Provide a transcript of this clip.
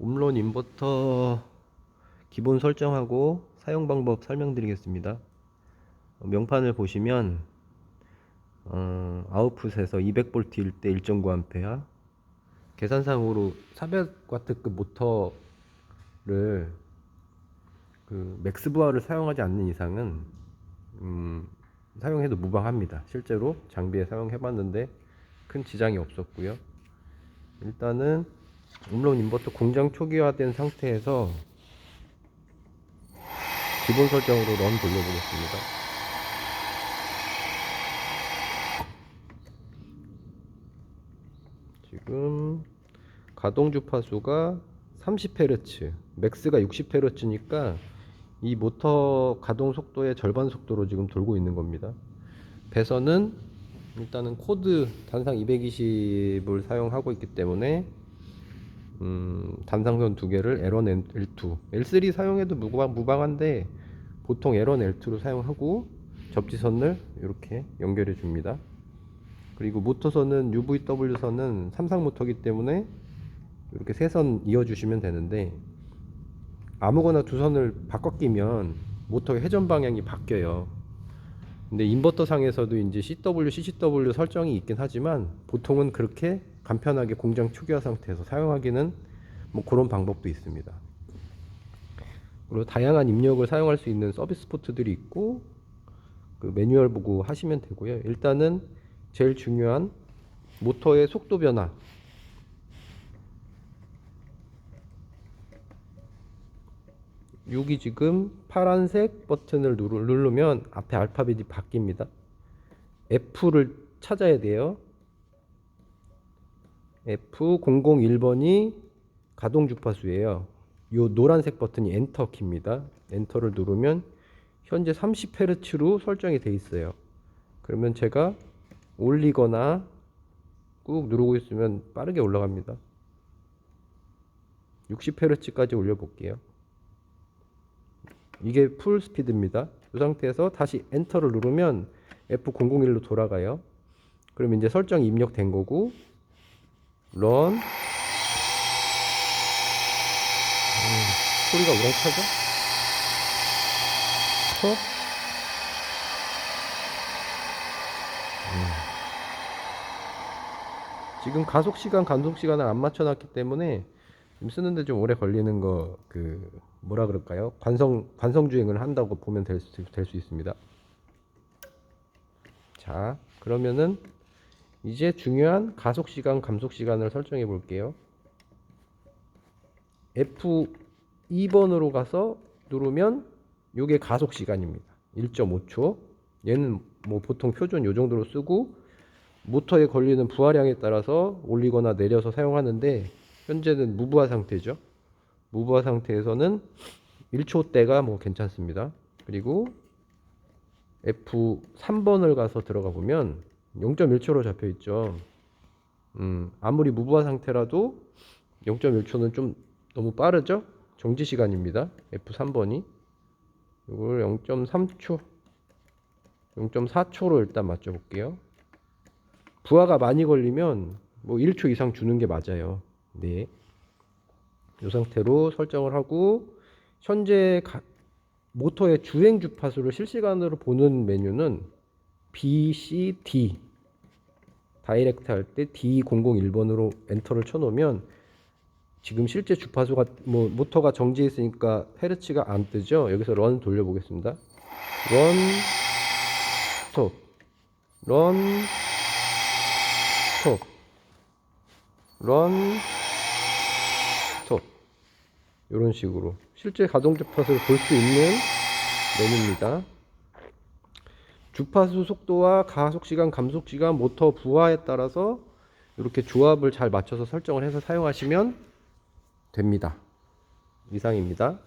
홈런 인버터 기본 설정하고 사용 방법 설명드리겠습니다. 어, 명판을 보시면 어, 아웃풋에서 200V일 때 1.9A 계산상으로 400W급 모터를 그 맥스 부하를 사용하지 않는 이상은 음, 사용해도 무방합니다. 실제로 장비에 사용해봤는데 큰 지장이 없었고요. 일단은 홈런 인버터 공장 초기화된 상태에서 기본 설정으로 런 돌려보겠습니다. 지금 가동 주파수가 30Hz, 맥스가 60Hz니까 이 모터 가동 속도의 절반 속도로 지금 돌고 있는 겁니다. 배선은 일단은 코드 단상 220을 사용하고 있기 때문에 음, 단상선 두 개를 L1, L2, L3 사용해도 무방, 무방한데 보통 L1, L2로 사용하고 접지선을 이렇게 연결해 줍니다. 그리고 모터선은 UVW선은 삼상 모터기 때문에 이렇게 세 선 이어 주시면 되는데 아무거나 두 선을 바꿔 끼면 모터의 회전 방향이 바뀌어요. 근데 인버터 상에서도 이제 CW, CCW 설정이 있긴 하지만 보통은 그렇게 간편하게 공장 초기화 상태에서 사용하기는 뭐 그런 방법도 있습니다. 그리고 다양한 입력을 사용할 수 있는 서비스 포트들이 있고 그 매뉴얼 보고 하시면 되고요. 일단은 제일 중요한 모터의 속도 변화 여기 지금 파란색 버튼을 누르, 누르면 앞에 알파벳이 바뀝니다. F를 찾아야 돼요. F001번이 가동 주파수예요. 요 노란색 버튼이 엔터 키입니다. 엔터를 누르면 현재 30Hz로 설정이 돼 있어요. 그러면 제가 올리거나 꾹 누르고 있으면 빠르게 올라갑니다. 60Hz까지 올려볼게요. 이게 풀 스피드입니다. 이 상태에서 다시 엔터를 누르면 F001로 돌아가요. 그럼 이제 설정이 입력된 거고 런 음, 소리가 우렁차죠? 스톱 음. 지금 가속 시간, 감속 시간을 안 맞춰놨기 때문에 지금 쓰는데 좀 오래 걸리는 거 그 뭐라 그럴까요? 관성 관성 주행을 한다고 보면 될수 될 수 있습니다. 자, 그러면은 이제 중요한 가속 시간, 감속 시간을 설정해 볼게요. F2번으로 가서 누르면 요게 가속 시간입니다. 1.5초. 얘는 뭐 보통 표준 요 정도로 쓰고 모터에 걸리는 부하량에 따라서 올리거나 내려서 사용하는데 현재는 무부하 상태죠. 무부하 상태에서는 1초 대가 뭐 괜찮습니다. 그리고 F3번을 가서 들어가 보면 0.1초로 잡혀 있죠. 음, 아무리 무부하 상태라도 0.1초는 좀 너무 빠르죠? 정지 시간입니다. F3번이. 이걸 0.3초, 0.4초로 일단 맞춰 볼게요. 부하가 많이 걸리면 뭐 1초 이상 주는 게 맞아요. 네. 이 상태로 설정을 하고 현재 가, 모터의 주행 주파수를 실시간으로 보는 메뉴는 B, C, D 다이렉트 할 때 D001번으로 엔터를 쳐놓으면 지금 실제 주파수가 뭐 모터가 정지해 있으니까 헤르츠가 안 뜨죠. 여기서 런 돌려보겠습니다. 런 스톱 런 스톱 런 스톱 이런 식으로 실제 가동 주파수를 볼 수 있는 메뉴입니다. 주파수 속도와 가속 시간, 감속 시간, 모터 부하에 따라서 이렇게 조합을 잘 맞춰서 설정을 해서 사용하시면 됩니다. 이상입니다.